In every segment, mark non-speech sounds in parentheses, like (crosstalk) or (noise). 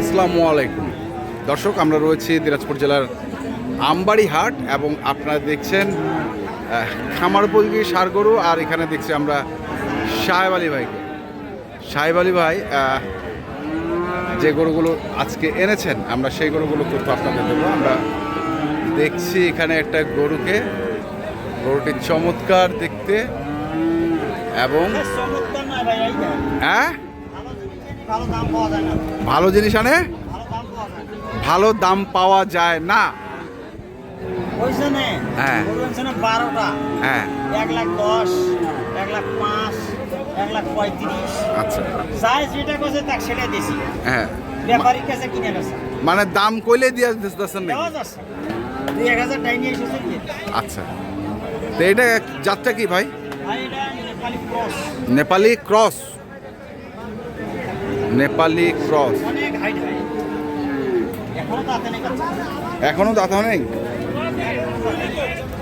আসসালামু আলাইকুম। দর্শক আমরা রয়েছি দিনাজপুর জেলার আমবাড়ি হাট এবং আপনারা দেখছেন আহ, খামার উপযোগী সার গরু আর এখানে দেখছি আমরা সাহেব আলী ভাইকে। সাহেব আলী ভাই যে গরুগুলো আজকে এনেছেন আমরা সেই গরুগুলো করতে আপনাদের দেবো। আমরা দেখছি এখানে একটা গরুকে। গরুটি চমৎকার দেখতে এবং। হ্যাঁ? ভালো জিনিস আনে? ভালো দাম পাওয়া যায়। না। হ্যাঁ। বারোটা। হ্যাঁ। এক লাখ দশ এক লাখ পাঁচ এক লাখ পঁয়ত্রিশ। আচ্ছা। যাই যেটা করছে তাক সেটাই দিছি। হ্যাঁ। ব্যাপারীর কাছে কিনে গেছে মানে দাম কইলে দিয়ে দিতেছেন নাকি? দুই এক হাজার টাইম নিয়ে এসেছে আচ্ছা। তো এটা জাতটা কি ভাই? নেপালি ক্রস। নেপালি ক্রস। এখনও দাঁত নেই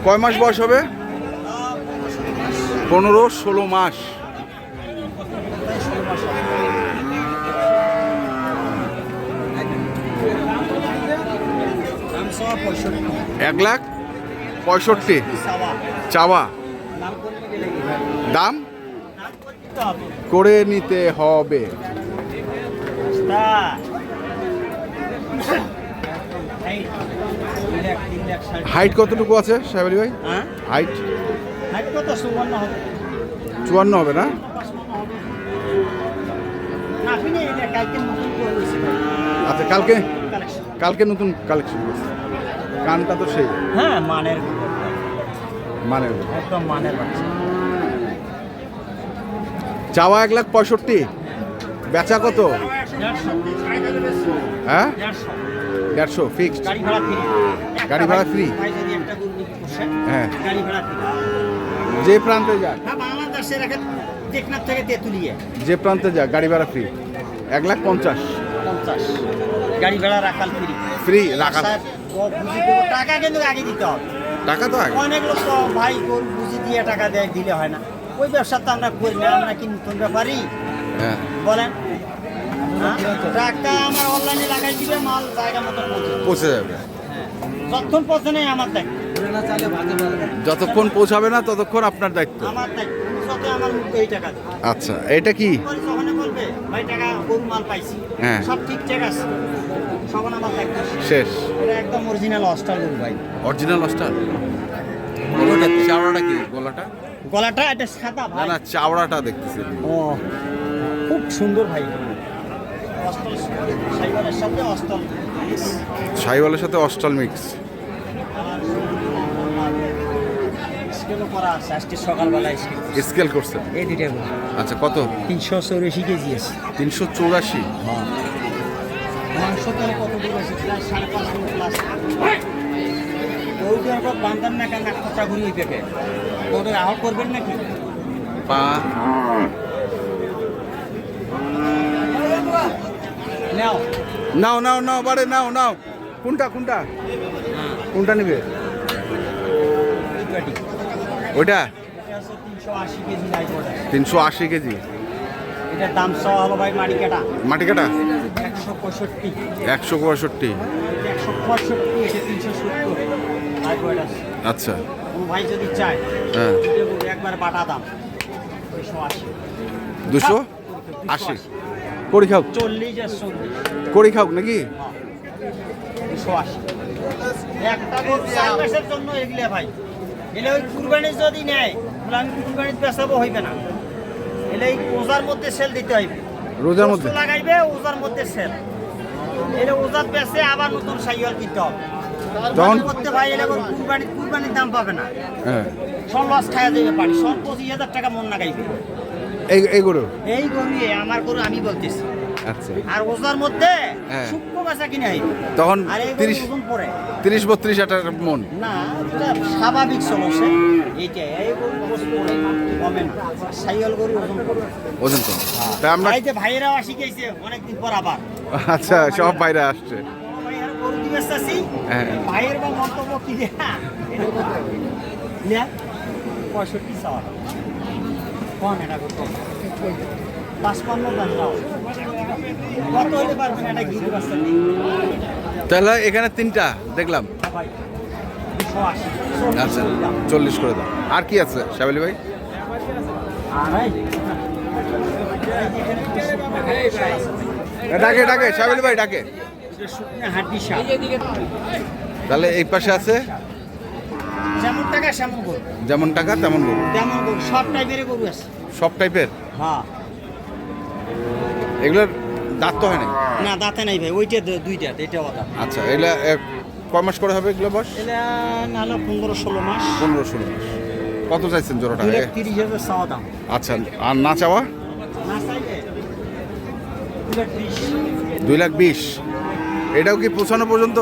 কয় মাস বয়স হবে? পনেরো ষোলো মাস। এক লাখ পঁয়ষট্টি। চাওয়া। দাম? করে নিতে হবে তা এই দুই লাখ তিন লাখ ষাট হাইট কতটুকু আছে সাহেব আলী ভাই? হ্যাঁ? হাইট? হাইট কত? সুবর্ণ হবে। চুয়ান্ন হবে না? আচ্ছা কালকে? কালকে নতুন কালেকশন করছে। গানটা তো সেই। হ্যাঁ মানের মানে একদম মানের চাওয়া এক লাখ পঁয়ষট্টি। বেচা কত? হ্যাঁ? দেড়শো ফিক্সড গাড়ি ভাড়া ফ্রি হ্যাঁ। যে প্রান্তে যাক। টেকনাফ থেকে তেঁতুলিয়ে যে প্রান্তে যাক গাড়ি ভাড়া ফ্রি এক লাখ পঞ্চাশ। পঞ্চাশ গাড়ি ভাড়া রাখাল ফ্রি টাকা কিন্তু আগে দিতে হবে। টাকা তো আগে। অনেক লোক তো ভাই গরু বুঝি দিয়ে টাকা দেয় দিলে হয় না। ওই ব্যবসা তো আমরা করি না আমরা কি নতুন ব্যাপারই হ্যাঁ। বলেন। আমার অনলাইনে লাগাই দিবে মাল জায়গা মতো পৌঁছে যাবে। হ্যাঁ। যতক্ষণ পৌঁছে নেই আমার দায়িত্ব। যতক্ষণ পৌঁছাবে না ততক্ষণ আপনার দায়িত্ব। আমার দায়িত্ব। আচ্ছা এটা কি? পরে যখন বলবে ভাই টাকা গরু মাল পাইছি। হ্যাঁ। সব ঠিকঠাক আছে। আমার শেষ। এটা একদম অরিজিনাল অস্টার গরু ভাই। অরিজিনাল অস্টার গলাটা চাওড়াটা কি? গলাটা? গলাটা এটা সাদা না না চাওড়াটা দেখতেছি। ও খুব সুন্দর ভাই অস্টল সাইবারের সাথে অস্টল সাইওয়ালের সাথে অস্টাল মিক্স স্কেল করছে। এই দুইটা আচ্ছা কত? তিনশো চৌরাশি কেজি আছে। তিনশো চৌরাশি? পর বান্ধান না কেন একটা ঘুরি ওই পেটে। ওদের আহত করবেন নাকি? পা নাও নাও নাও নাও বারে নাও নাও। কোনটা কোনটা? কোনটা নিবে? ওইটা? তিনশো আশি কেজি। এটার দাম সহ হলো ভাই মাটি কাটা। মাটি কাটা? একশো পঁয়ষট্টি। একশো পঁয়ষট্টি। একশো পঁয়ষট্টি তিনশো সত্তর। আচ্ছা। ভাই যদি চায় হ্যাঁ। একবার বাটা দাম। দুশো আশি। দুশো আশি। করি খাও। চল্লিশ আর চল্লিশ। করি খাও নাকি? দুশো আশি। একটা চার মাসের জন্য এগুলো ভাই। এলে ওই কুরবানি যদি নেয় তাহলে আমি কুরবানি বেচাবো হইবে না। এলে এই ওজার মধ্যে সেল দিতে হইবে। রোজার মধ্যে? লাগাইবে ওজার মধ্যে সেল। এলে ওজার বেচে আবার নতুন সাইকেল কিনতে হবে। তখন করতে ভাই এলে গরু কুরবানি কুরবানির দাম পাবে না। হ্যাঁ। সব লস খাইয়া দেবে পারি। সব পঁচিশ হাজার টাকা মন লাগাইবে। এই এই গরু? এই গরু আমার গরু আমি বলতেছি। আচ্ছা। আর ওজার মধ্যে হ্যাঁ। সূক্ষ্ম বেচা কিনে তখন আর তিরিশ ওজন পড়ে। তিরিশ বত্রিশ হাজার মন? না স্বাভাবিক সমস্যা। এইটা এই গরু ওজন গরু কম তাই আমরা ভাই যে ভাইয়েরাও শিখেছে অনেকদিন পর আবার। আচ্ছা সব বাইরে আসছে। হ্যাঁ। ভাইয়ের বা মন্তব্য কি? (laughs) পঁয়ষট্টি চাওয়া। কম এটা পাঁচপান্ন কত হলে পারবেন এটা গিরি বাচ্চা তাহলে এখানে তিনটা দেখলাম। আচ্ছা চল্লিশ করে দাও। আর কি আছে শাবলি ভাই? ডাকে ডাকে শাবলি ভাই ডাকে। তাহলে এই পাশে আছে? যেমন টাকা সেমন গরু। যেমন টাকা তেমন গরু। তেমন গরু। সব টাইপের গরু আছে। সব টাইপের? হ্যাঁ। এগুলোর দাঁত তো হয় না না দাঁতে নাই ভাই। ওইটা দুইটা এটা দাঁত আচ্ছা এগুলা কয় মাস করে হবে এগুলো বস এটা নাহলে পনেরো ষোলো মাস। পনেরো ষোলো মাস। কত চাইছেন জোড়াটা? তিরিশ হাজার চাওয়া দাম। আচ্ছা আর না চাওয়া? না দুই লাখ বিশ। এটাও কি পৌঁছানো পর্যন্ত?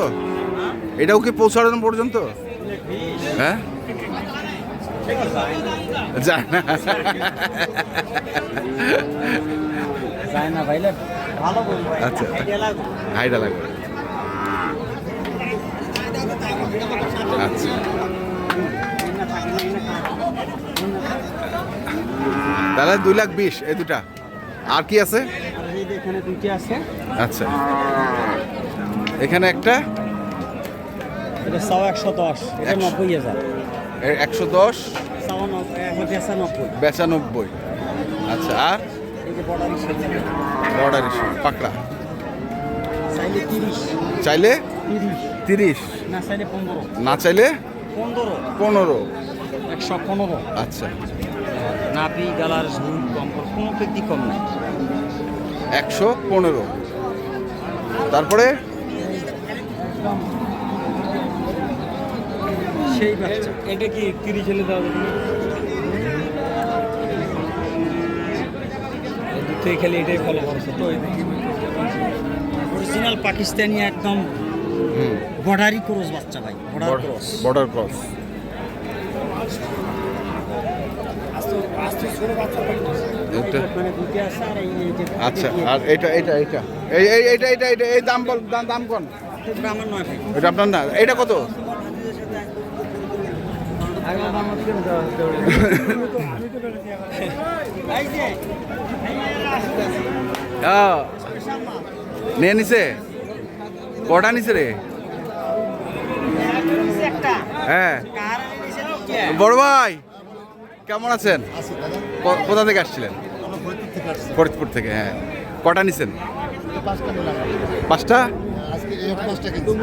এটাও কি পৌঁছানো পর্যন্ত? হ্যাঁ? যায় না যায় না ভাইলে ভালো বলব। আচ্ছা। লাগবে হাইডা লাগবে। আচ্ছা। তাহলে দুই লাখ বিশ এই দুটা। আর কি এখানে দুইটা আছে। আচ্ছা। এখানে একটা এটা চাও একশো দশ এটা একশো। নব্বই হাজার। একশো দশ? বেচানব্বই। আচ্ছা আর? বর্ডারি পাকড়া। চাইলে তিরিশ। না চাইলে পনেরো। একশো পনেরো। আচ্ছা। নাপি গালার ঝুল কম কোনো ব্যক্তি কম নাই। একশো পনেরো। তারপরে? সেই বাচ্চা। এটা কি তিরিশ হলে দেওয়া খালি এটাই ফলো করছ তো অরিজিনাল পাকিস্তানি একদম হুম। বর্ডারি ক্রস বাচ্চা ভাই বর্ডার ক্রস। Border cross. আচ্ছা আর এটা এটা এটা। এই এই এটা এটা এটা এই দাম বল দাম দাম কোন? এটা আমার নয় ভাই। এটা আপনার না? এটা কত? নিয়ে নিছে কটা নিছে রে হ্যাঁ বড় ভাই, কেমন আছেন? কোথা থেকে আসছিলেন? ফরিদপুর থেকে হ্যাঁ। কটা নিছেন? পাঁচটা?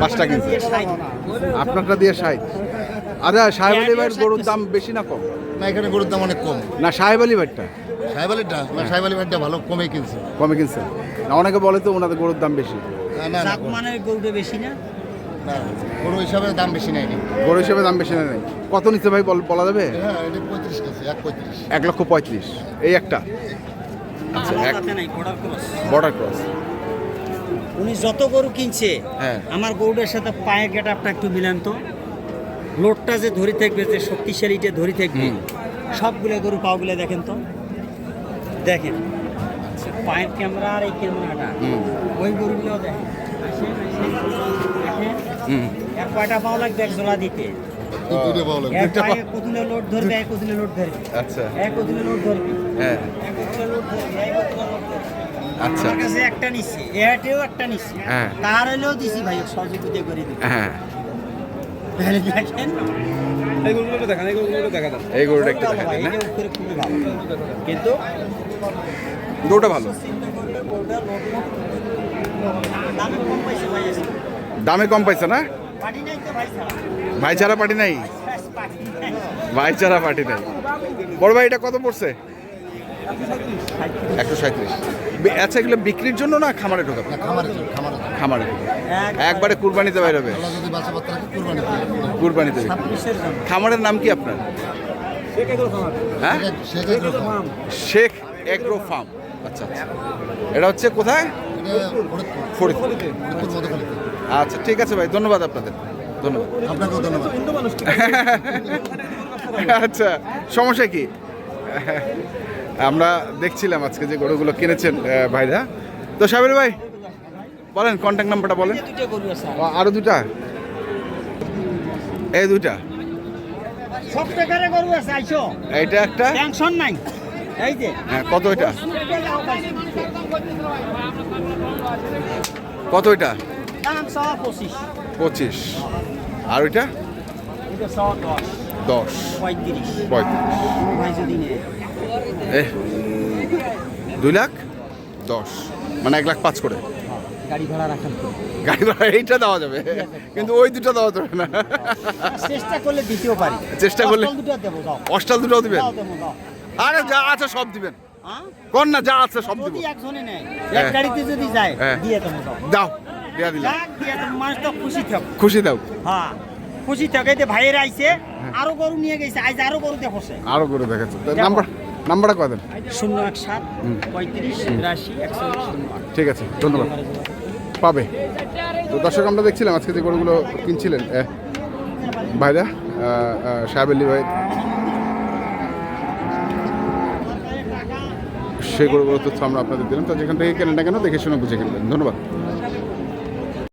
পাঁচটা কিনছে। আপনারটা দিয়ে ষাট। আচ্ছা সাহেব আলী ভাইয়ের গরুর দাম বেশি না কম? না এখানে গরুর দাম অনেক কম। না সাহেব আলী ভাইয়েরটা? সাহেব আলীটা না সাহেব আলী ভাইটা ভালো কমে কিনছে। কমে কিনছেন না অনেকে বলে তো ওনাদের গরুর দাম বেশি। না না না, জাত মানের গরুটা বেশি না? না গরু হিসাবে দাম বেশি নেয়নি গরু হিসেবে দাম বেশি না নেই। কত নিচ্ছে ভাই বল- বলা যাবে? হ্যাঁ এটা পঁয়ত্রিশ কেজি এক পঁয়ত্রিশ। এক লক্ষ পঁয়ত্রিশ। এই একটা? আচ্ছা আমার এক। তাতে নাই বর্ডার ক্রস বর্ডার ক্রস উনি যত গরু কিনছে হ্যাঁ। আমার গরুটার সাথে পায়ের গেট আপটা একটু মিলান তো। লোডটা যে ধরে থাকবে যে শক্তিশালীটা ধরে থাকবে সবগুলো গরু পাওগুলো দেখেন তো। দেখেন পায়ের ক্যামেরা আর এই ক্যামেরাটা ওই গরুগুলো দেখেন। এক কয়টা পাও লাগবে? এক জোড়া দিতে। এক লোড ধরবে এক লোড ধরবে? আচ্ছা। এক কতুলে লোড ধরবে? হ্যাঁ। এক কতুলে লোড ধরবে এক লোড ধরবে? আচ্ছা। আমার কাছে একটা নিচ্ছি। এয়ারটেও একটা নিচ্ছি। হ্যাঁ। তার হলেও দিছি ভাই সহযোগিতা করে দিই হ্যাঁ তাহলে দেখেন এইগুলো দেখান এইগুলো দেখা দেন এই গরুটা একটু ভালো কিন্তু গরুটা ভালো। দামে কম পাইছে না? ভাই ছাড়া ভাইচারা পার্টি নাই? ভাইচারা পার্টি নাই। বড় ভাই এটা কত পড়ছে? একশো সাঁত্রিশ আচ্ছা এগুলো বিক্রির জন্য না খামারে ঢোকাবে খামারে একবারে কুরবানিতে কুরবানি দিবে। কুরবানিতে খামারের নাম কি আপনার? হ্যাঁ? Sheikh- agro farm. আচ্ছা আচ্ছা। এটা হচ্ছে কোথায়? আচ্ছা ঠিক আছে ভাই ধন্যবাদ আপনাদের। ধন্যবাদ। আপনাকেও ধন্যবাদ। আচ্ছা সমস্যা কি? (laughs) আমরা দেখছিলাম আজকে যে গরুগুলো কিনেছেন ভাইরা। তো সাবির ভাই বলেন কন্ট্যাক্ট নাম্বারটা বলেন। এই দুটো এই দুটা সব টাকারে গরু আছে আইসো। এইটা একটা? টেনশন নাই। এই যে। হ্যাঁ কত এটা? কত এটা? দাম পঁচিশ। আর ওইটা? এটা দশ। পঁয়ত্রিশ। পঁয়ত্রিশ দুই লাখ? দশ। মানে এক লাখ পাঁচ করে। গাড়ি ভাড়া রাখার গাড়ি ভাড়া এইটা দেওয়া যাবে। কিন্তু ওই দুটো দেওয়া যাবে না। চেষ্টা করলে দিতেও পারি। চেষ্টা করলে- অষ্টল দুটো দিবেন? আরে যা আছে সব দিবেন। হ্যাঁ? কর না যা আছে সব দিব। একজনে নেয় হ্যাঁ। এক গাড়িতে যদি যায় হ্যাঁ। দিয়ে দাও। দাও দিয়া দিলাম। মানুষ তো খুশি থাক খুশি দাও হ্যাঁ। খুশি থাকে যে ভাইয়ের আইছে আরও গরু নিয়ে গেছে আজ আরও গরু দেখছে। আরও গরু দেখাচ্ছে তো নাম্বার নাম্বারটা কয় দেন? শূন্য এক সাত পঁয়ত্রিশ বিরাশি একশো। ঠিক আছে ধন্যবাদ। পাবে। তো দর্শক আমরা দেখছিলাম আজকে যে গরুগুলো কিনছিলেন ভাইরা সাহেব আলী ভাই। সেই গরুগুলো তথ্য আমরা আপনাদের দিলাম। তো যেখান থেকে কেনেন না কেন দেখে শুনে বুঝে কিনবেন। ধন্যবাদ।